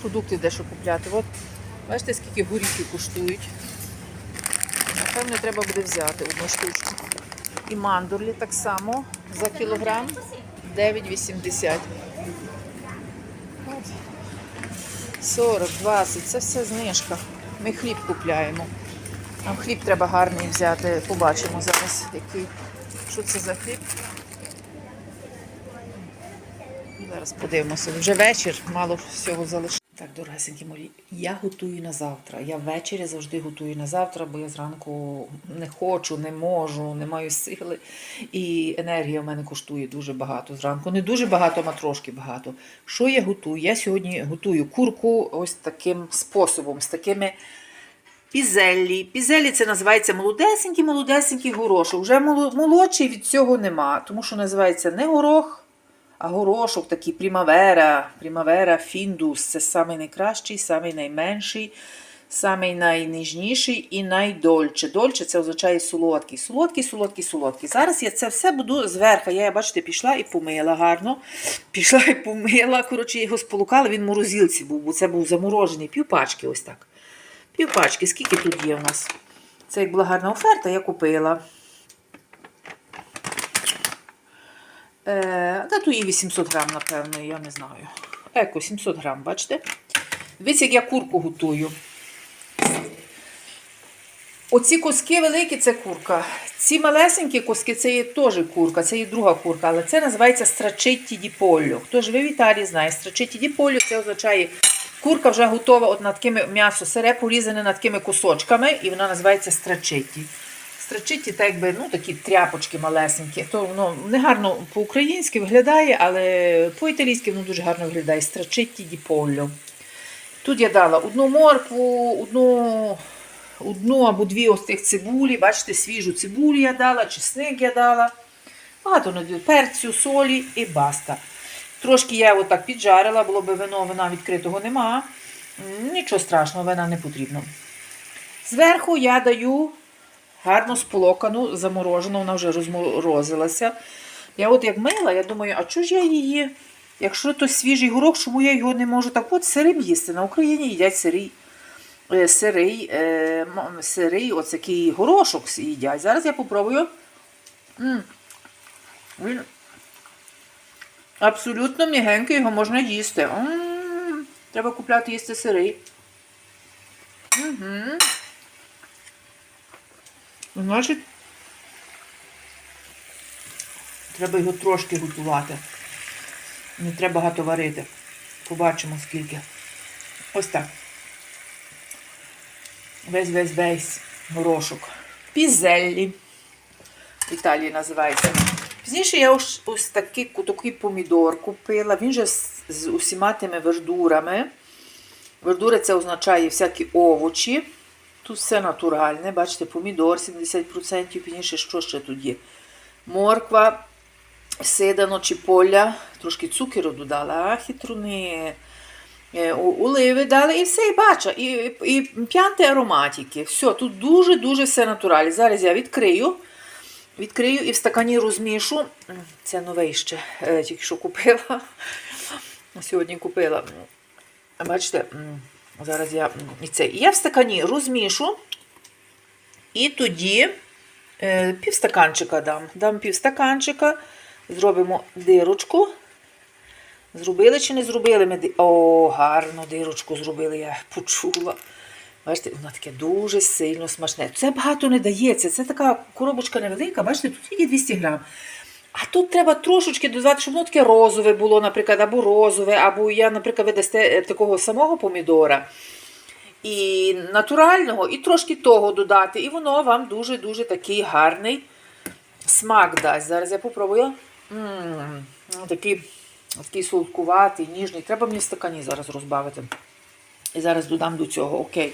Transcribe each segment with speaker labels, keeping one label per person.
Speaker 1: продукти дещо купляти. От, бачите, скільки горіхи коштують. Напевно, треба буде взяти одну штучку. І мандурлі так само за кілограм 9,80. 40, 20, це все знижка. Ми хліб купляємо. Нам хліб треба гарний взяти. Побачимо зараз, який. Що це за хліб? Зараз подивимося. Вже вечір, мало всього залишилося. Так, дорогесенькі мої, я готую на завтра. Я ввечері завжди готую на завтра, бо я зранку не хочу, не можу, не маю сили. І енергія в мене коштує дуже багато зранку. Не дуже багато, а трошки багато. Що я готую? Я сьогодні готую курку ось таким способом, з такими пізеллі. Пізеллі це називається молодесенький, молодесенький горошок. Вже моло- молодший від цього нема, тому що називається не горох. Горошок такий примавера, примавера, фіндус це самий найкращий, самий найменший, самий найніжніший і найдольче. Дольче це означає солодкий. Солодкий, солодкий, солодкий. Зараз я це все буду зверху. Я, бачите, пішла і помила гарно. Пішла і помила. Коротше, його сполукала, він в морозилці був, бо це був заморожений. Півпачки ось так. Півпачки. Скільки тут є у нас? Це як була гарна оферта, я купила. Е, та тут і 800 грам, напевно, я не знаю. Еко, 700 грам, бачите? Дивіться, як я курку готую. Оці коски великі це курка. Ці малесенькі коски це є теж курка, це є друга курка, але це називається страчитті ді поллю. Хто живе в Італії, знає, страчитті ді це означає, курка вже готова от над такими м'ясо сире порізане над такими кусочками, і вона називається страчитті. Страчитті, так якби ну, такі тряпочки малесенькі. То воно не гарно по-українськи виглядає, але по-італійськи воно дуже гарно виглядає. Страчитті ді поллю. Тут я дала одну моркву, одну, одну або дві ось цих цибулі. Бачите, свіжу цибулю я дала, чесник я дала. Багато перцю, солі і баста. Трошки я отак піджарила, було би вино, вина відкритого нема. Нічого страшного, вина не потрібно. Зверху я даю гарно сполокану, заморожену, вона вже розморозилася. Я от як мила, я думаю, а чого ж я її? Якщо то свіжий горох, чому я його не можу так от сирим їсти? На Україні їдять сирий, е, сирий, е, сирий оце такий горошок їдять. Зараз я попробую. М. Він абсолютно м'ягенький, його можна їсти. М, Треба купляти їсти сирий. Угу. Значить, треба його трошки готувати. Не треба багато варити. Побачимо скільки. Ось так. Весь весь весь горошок. Пізеллі. В Італії називається. Пізніше я ось, ось такий, такий помідор купила. Він же з, з усіма тими вердурами. Вердури це означає всякі овочі. Тут все натуральне. Бачите, помідор 70%, пізніше що ще тут є? Морква, сидано чи поля, трошки цукеру додала, а хитруни, е, оливи дали і все, і бача, і, і, п'янти ароматики. Все, тут дуже-дуже все натуральне. Зараз я відкрию. Відкрию і в стакані розмішу. Це нове ще, е, тільки що купила. Сьогодні купила. Бачите, зараз я це. Я в стакані розмішу. І тоді е, півстаканчика дам. Дам півстаканчика, зробимо дирочку. Зробили чи не зробили ми О, гарно дирочку зробили, я почула. Бачите, воно таке дуже сильно смачне. Це багато не дається. Це така коробочка невелика, бачите, тут тільки 200 грам. А тут треба трошечки додати, щоб воно таке розове було, наприклад, або розове, або я, наприклад, ви дасте е, такого самого помідора. І натурального, і трошки того додати. І воно вам дуже-дуже такий гарний смак дасть. Зараз я попробую. М, Такий, такий солодкуватий, ніжний. Треба мені в стакані зараз розбавити. І зараз додам до цього, окей.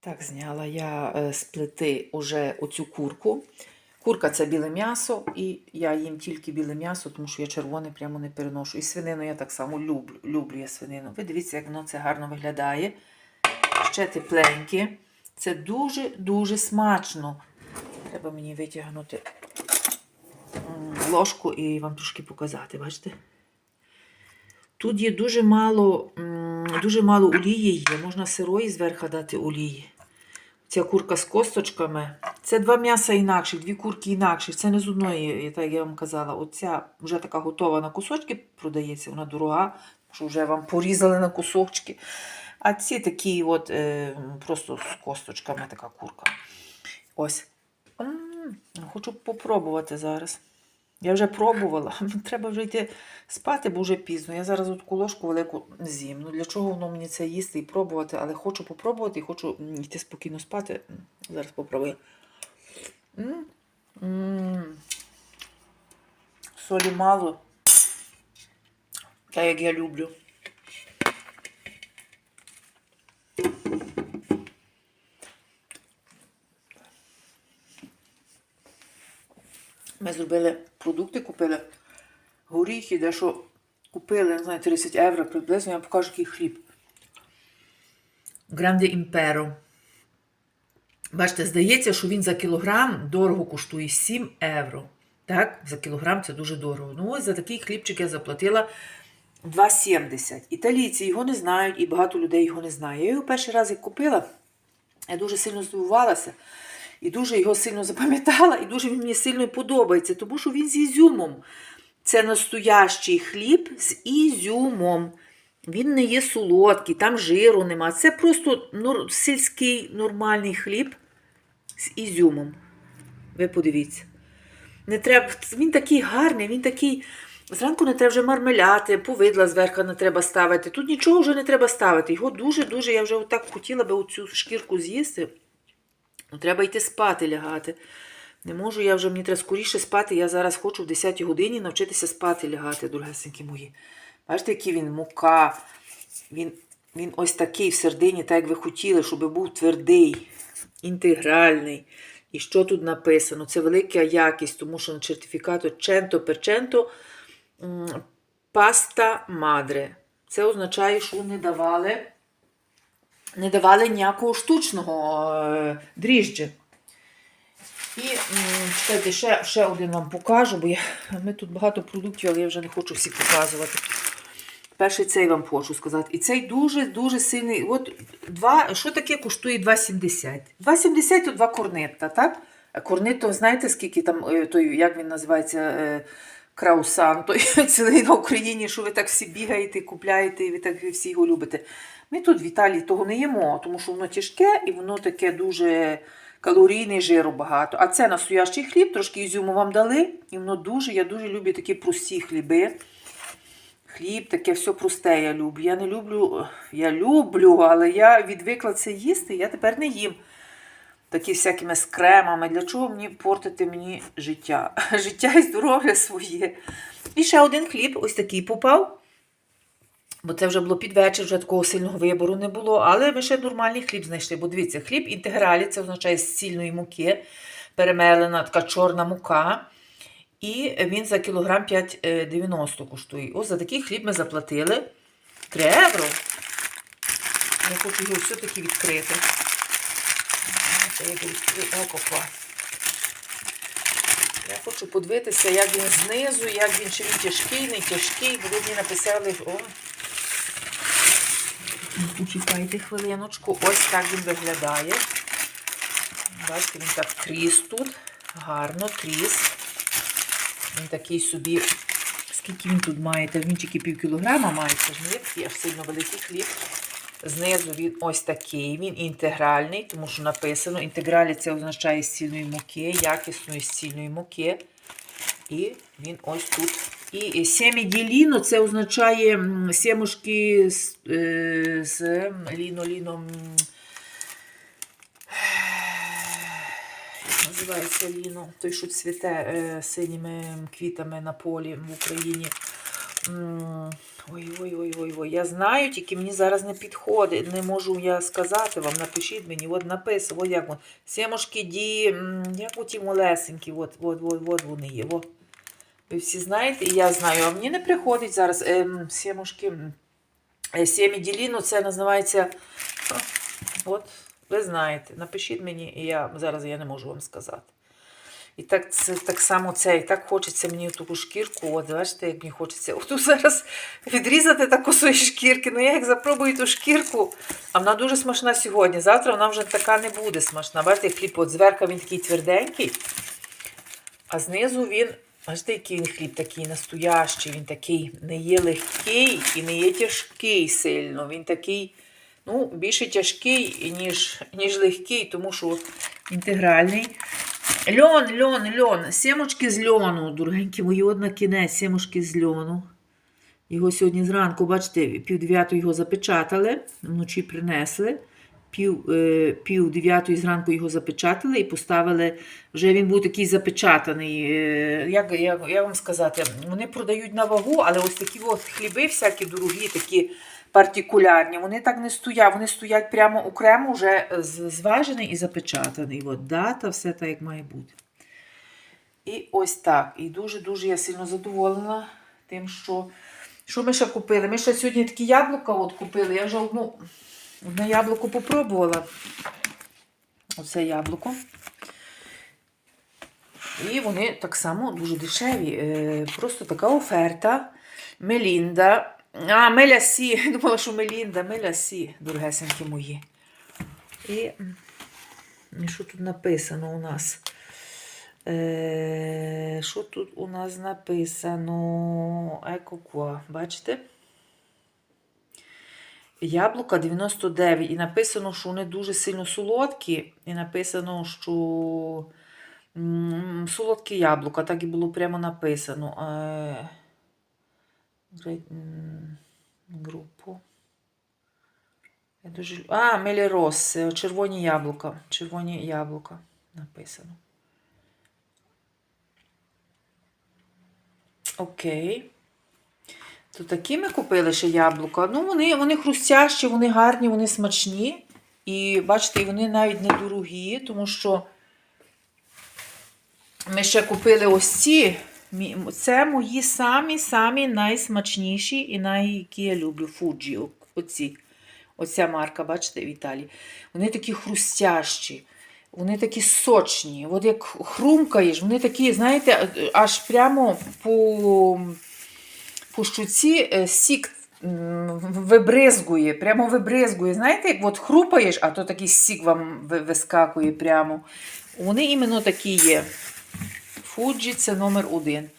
Speaker 1: Так, зняла я е, з плити уже оцю курку. Курка це біле м'ясо, і я їм тільки біле м'ясо, тому що я червоне прямо не переношу. І свинину я так само люблю. Люблю я свинину. Ви дивіться, як воно це гарно виглядає. Ще тепленьке. Це дуже-дуже смачно. Треба мені витягнути ложку і вам трошки показати, бачите? Тут є дуже мало дуже мало олії є. Можна сирої зверху дати олії. Ця курка з косточками. Це два м'яса інакших, дві курки інакших. Це не з одної, як я вам казала. Оця вже така готова на кусочки продається, вона дорога, що вже вам порізали на кусочки. А ці такі от е, просто з косточками така курка. Ось. М, Хочу попробувати зараз. Я вже пробувала. Треба вже йти спати, бо вже пізно. Я зараз от ложку велику з'їм. Ну для чого воно мені це їсти і пробувати, але хочу попробувати і хочу йти спокійно спати. Зараз попробую. Солі мало. Так як я люблю. Ми зробили продукти, купили горіхи, дещо купили, не знаю, 30 євро приблизно, я вам покажу який хліб. Гранде Імперо. Бачите, здається, що він за кілограм дорого коштує 7 євро. Так, за кілограм це дуже дорого. Ну, ось за такий хлібчик я заплатила 2,70. Італійці його не знають, і багато людей його не знає. Я його перший раз як купила, я дуже сильно здивувалася. І дуже його сильно запам'ятала, і дуже він мені сильно подобається, тому що він з ізюмом. Це настоящий хліб з ізюмом. Він не є солодкий, там жиру нема. Це просто сільський нормальний хліб з ізюмом. Ви подивіться. Не треба, він такий гарний, він такий. Зранку не треба вже мармеляти, повидла зверху не треба ставити. Тут нічого вже не треба ставити. Його дуже-дуже, я вже отак хотіла би оцю шкірку з'їсти. Треба йти спати лягати. Не можу, я вже мені треба скоріше спати. Я зараз хочу в 10 годині навчитися спати лягати, дорогесенькі мої. Бачите, який він мука. Він, він ось такий в середині, так як ви хотіли, щоб був твердий, інтегральний. І що тут написано? Це велика якість, тому що на сертифікату м, паста мадре. Це означає, що не давали, не давали ніякого штучного е, дріжджа. І чекайте, ще, ще один вам покажу, бо я, ми тут багато продуктів, але я вже не хочу всі показувати. Перший цей вам хочу сказати. І цей дуже-дуже сильний. От два, що таке коштує 2,70? 2,70 то два корнетта, так? Корнетто, знаєте, скільки там, е, той, як він називається, е, краусан, той цілий на Україні, що ви так всі бігаєте, купляєте, і ви так всі його любите. Ми тут в Італії того не їмо, тому що воно тяжке і воно таке дуже калорійне, жиру багато. А це настоящий хліб, трошки ізюму вам дали, і воно дуже, я дуже люблю такі прості хліби. Хліб, таке все просте я люблю. Я не люблю, я люблю, але я відвикла це їсти, я тепер не їм. Такі всякими з кремами. Для чого мені портити мені життя? Життя і здоров'я своє. І ще один хліб, ось такий попав. Бо це вже було під вечір, вже такого сильного вибору не було. Але ми ще нормальний хліб знайшли. Бо дивіться, хліб інтегралі, це означає з цільної муки, перемелена така чорна мука. І він за кілограм 5,90 коштує. Ось за такий хліб ми заплатили 3 євро. Я хочу його все-таки відкрити. Я. Хочу подивитися, як він знизу, як він, чи він тяжкий, не тяжкий, бо мені написали. О. Почекайте хвилиночку. Ось так він виглядає. Бачите, він так тріс тут. Гарно тріс. Він такий собі. Скільки він тут має? Він тільки пів кілограма має, це ж не є аж сильно великий хліб. Знизу він ось такий, він інтегральний, тому що написано. Інтегралі це означає з цільної муки, якісної з цільної муки. І він ось тут. І семіділіно це означає сімушки з, е, з ліно, ліно. називається ліно, той, що цвіте е, синіми квітами на полі в Україні. Ой-ой-ой-ой, я знаю, тільки мені зараз не підходить. Не можу я сказати вам, напишіть мені, от написано, от як вони. Сімушки ді, як оті малесенькі, от, от, от, от вони є. От. Ви всі знаєте, і я знаю, а мені не приходить зараз ем, сімушки. Е, Сімі це називається. От, ви знаєте, напишіть мені, і я зараз я не можу вам сказати. І так, це, так само це, і так хочеться мені таку шкірку. От, бачите, як мені хочеться. Отут зараз відрізати таку свої шкірки. Ну я як запробую ту шкірку, а вона дуже смачна сьогодні. Завтра вона вже така не буде смачна. Бачите, хліб от зверху він такий тверденький, а знизу він, бачите, який він хліб такий настоящий, він такий не є легкий і не є тяжкий сильно. Він такий, ну, більше тяжкий, ніж, ніж легкий, тому що інтегральний. Льон, льон, льон. Сімочки з льону, дорогенькі мої, от на кінець, сімочки з льону. Його сьогодні зранку, бачите, пів дев'ятої його запечатали, вночі принесли. Пів, е, пів дев'ятої зранку його запечатали і поставили. Вже він був такий запечатаний. Е, як, як, як вам сказати, вони продають на вагу, але ось такі от хліби, всякі дорогі, такі партикулярні, вони так не стоять, вони стоять прямо окремо, вже зважений і запечатаний. От дата, все так, як має бути. І ось так. І дуже-дуже я сильно задоволена тим, що. Що ми ще купили? Ми ще сьогодні такі яблука от купили. Я вже одну, одне яблуко попробувала. Оце яблуко. І вони так само дуже дешеві. Е, Просто така оферта. Мелінда. А, Мелясі. Думала, що Мелінда, Мелясі, дорогесенькі мої. І що тут написано у нас? Е, що тут у нас написано? Екоква, бачите? Яблука 99. І написано, що вони дуже сильно солодкі. І написано, що солодкі яблука. Так і було прямо написано. Е, групу. Я дуже... А, Мелірос, е, червоні яблука. Червоні яблука написано. Окей. То такі ми купили ще яблука. Ну, вони, вони хрустящі, вони гарні, вони смачні. І бачите, вони навіть не дорогі, тому що ми ще купили ось ці. Це мої самі-самі найсмачніші і най, які я люблю. Фуджі. Оці. Оця марка, бачите, в Італії. Вони такі хрустящі. Вони такі сочні. От як хрумкаєш, вони такі, знаєте, аж прямо по, по е, сік вибризгує, прямо вибризгує. Знаєте, як от хрупаєш, а то такий сік вам вискакує прямо. Вони іменно такі є. Фуджі це номер один.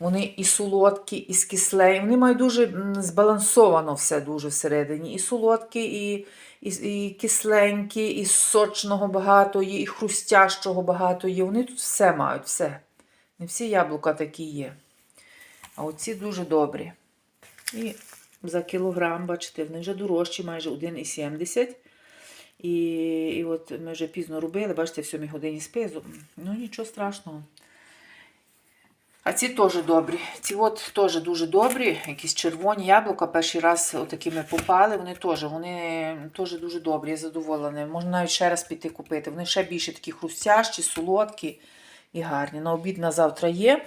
Speaker 1: Вони і солодкі, і з кислею. Вони мають дуже збалансовано все дуже всередині. І солодкі, і, і, і кисленькі, і сочного багато є, і хрустящого багато є. Вони тут все мають, все. Не всі яблука такі є. А оці дуже добрі. І за кілограм, бачите, вони вже дорожчі, майже 1,70. І, і от ми вже пізно робили, бачите, в 7 годині спизу. Ну, нічого страшного. А ці теж добрі. Ці от теж дуже добрі, якісь червоні яблука. Перший раз отакими попали. Вони теж вони теж дуже добрі, я задоволена. Можна навіть ще раз піти купити. Вони ще більше такі хрустящі, солодкі і гарні. На обід на завтра є.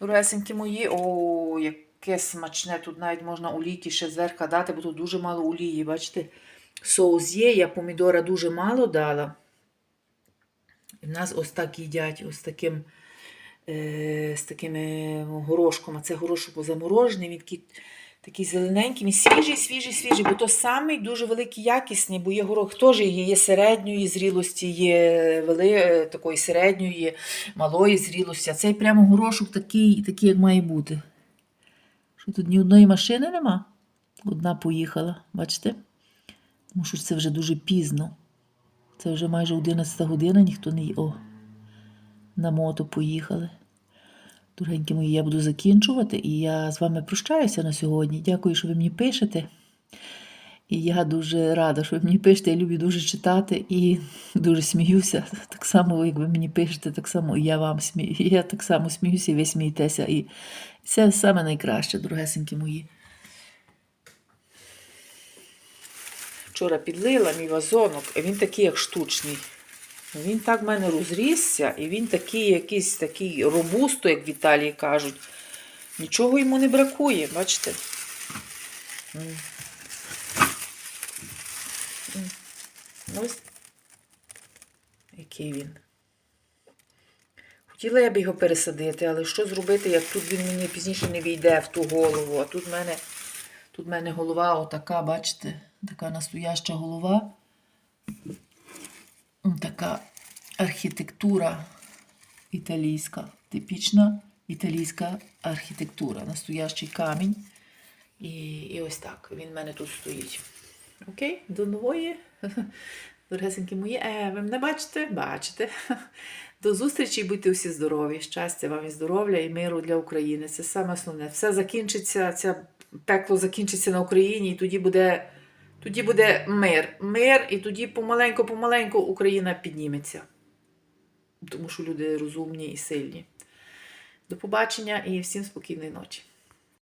Speaker 1: Дорогесенькі мої. О, яке смачне. Тут навіть можна олійки ще зверху дати, бо тут дуже мало олії. Бачите? Соус є, я помідора дуже мало дала. І в нас ось так їдять, ось таким е, з такими горошком. А це горошок позаморожений, він такий, такий зелененький, свіжий, свіжий, свіжий, бо то самий дуже великий якісний, бо є горох теж є, є середньої зрілості, є вели, е, такої середньої, малої зрілості. А цей прямо горошок такий, такий, як має бути. Що тут ні одної машини нема? Одна поїхала, бачите? Тому що це вже дуже пізно. Це вже майже 11 година, ніхто не. О, на мото поїхали. Дорогенькі мої, я буду закінчувати, і я з вами прощаюся на сьогодні. Дякую, що ви мені пишете. І я дуже рада, що ви мені пишете. Я люблю дуже читати і дуже сміюся. Так само, як ви мені пишете, так само і я вам смію. Я так само сміюся, і ви смієтеся. І це саме найкраще, дорогесенькі мої. Вчора підлила мій вазонок, і він такий, як штучний. Він так в мене розрісся, і він такий якийсь такий робусто, як в Італії кажуть. Нічого йому не бракує, бачите? Ось який він. Хотіла я б його пересадити, але що зробити, як тут він мені пізніше не війде в ту голову. А тут в мене, тут в мене голова отака, бачите, така настояща голова. Така архітектура італійська, типічна італійська архітектура, настоящий камінь. І, і ось так він в мене тут стоїть. Окей, до нової. Дорогесенькі мої, е, ви мене бачите? Бачите. До зустрічі, будьте всі здорові. Щастя вам і здоров'я, і миру для України. Це саме основне. Все закінчиться, ця пекло закінчиться на Україні, і тоді буде, тоді буде мир. Мир, і тоді помаленьку-помаленьку Україна підніметься. Тому що люди розумні і сильні. До побачення і всім спокійної ночі.